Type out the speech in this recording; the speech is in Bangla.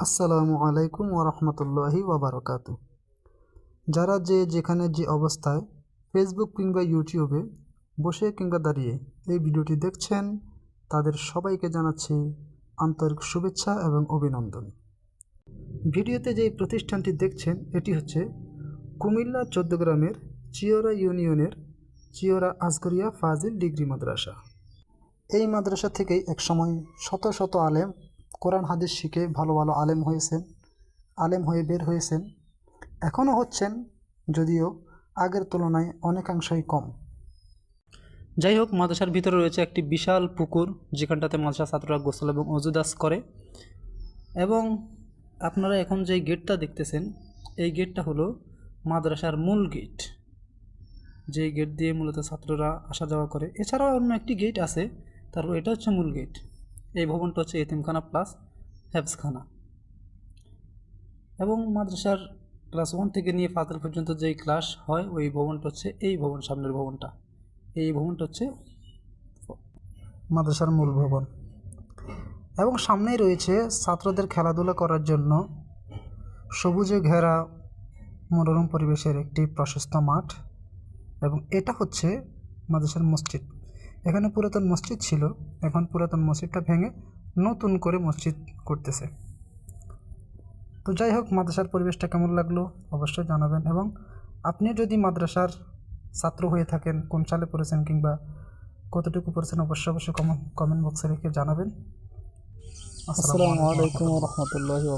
আসসালামু আলাইকুম ওরহমতুল্লাহি ওবরাকাত যারা যে যেখানে যে অবস্থায় ফেসবুক কিংবা ইউটিউবে বসে কিংবা দাঁড়িয়ে এই ভিডিওটি দেখছেন, তাদের সবাইকে জানাচ্ছি আন্তরিক শুভেচ্ছা এবং অভিনন্দন। ভিডিওতে যে প্রতিষ্ঠানটি দেখছেন, এটি হচ্ছে কুমিল্লা চোদ্দগ্রামের চিওরা ইউনিয়নের চিওরা আসগরিয়া ফাজিল ডিগ্রি মাদ্রাসা। এই মাদ্রাসা থেকেই একসময় শত শত আলেম কোরআন হাদিস শিখে ভালো ভালো আলেম হয়েছেন, আলেম হয়ে বের হয়েছেন, এখনও হচ্ছেন যদিও আগের তুলনায় অনেকাংশই কম। যাই হোক, মাদ্রাসার ভিতরে রয়েছে একটি বিশাল পুকুর, যেখানটাতে মাদ্রাসা ছাত্ররা গোসল এবং অজুদাস করে। এবং আপনারা এখন যে গেটটা দেখতেছেন, এই গেটটা হলো মাদ্রাসার মূল গেট। যে গেট দিয়ে মূলত ছাত্ররা আসা যাওয়া করে। এছাড়াও অন্য একটি গেট আছে তারপর এটা হচ্ছে মূল গেট। এই ভবনটা হচ্ছে এতিমখানা প্লাস হ্যাবসখানা এবং মাদ্রাসার ক্লাস ওয়ান থেকে নিয়ে ফাতাল পর্যন্ত যেই ক্লাস হয়, ওই ভবনটা হচ্ছে এই ভবন, সামনের ভবনটা। এই ভবনটা হচ্ছে মাদ্রাসার মূল ভবন। এবং সামনেই রয়েছে ছাত্রদের খেলাধুলা করার জন্য সবুজে ঘেরা মনোরম পরিবেশের একটি প্রশস্ত মাঠ। এবং এটা হচ্ছে মাদ্রাসার মসজিদ। এখানে পুরাতন মসজিদ ছিল। এখন পুরাতন মসজিদটা ভেঙে নতুন করে মসজিদ করতেছে। তো যাই হোক, মাদ্রাসার পরিবেশটা কেমন লাগল অবশ্যই জানাবেন এবং আপনি যদি মাদ্রাসার ছাত্র হয়ে থাকেন, কোন সালে পড়েছেন কিংবা কতটুকু পড়েছেন, অবশ্যই অবশ্যই কমেন্ট বক্সে রেখে জানাবেন। আসসালামু আলাইকুম। রহমতুল্লাহি